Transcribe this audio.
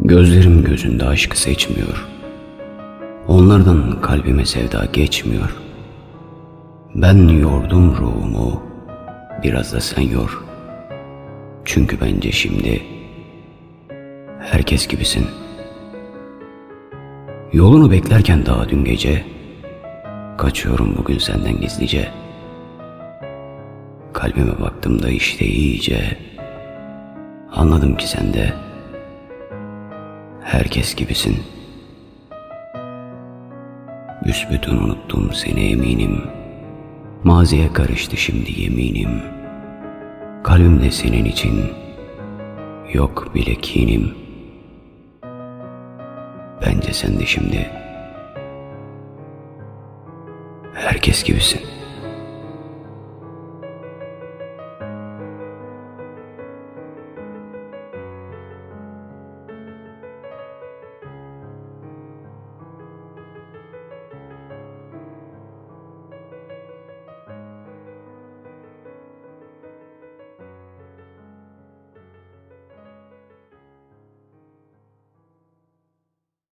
Gözlerim gözünde aşkı seçmiyor. Onlardan kalbime sevda geçmiyor. Ben yordum ruhumu, biraz da sen yor. Çünkü bence şimdi herkes gibisin. Yolunu beklerken daha dün gece, kaçıyorum bugün senden gizlice. Kalbime baktığımda işte iyice, anladım ki sen de herkes gibisin. Büsbütün unuttum seni eminim. Maziye karıştı şimdi yeminim. Kalbimde senin için yok bile kinim. Bence sen de şimdi herkes gibisin.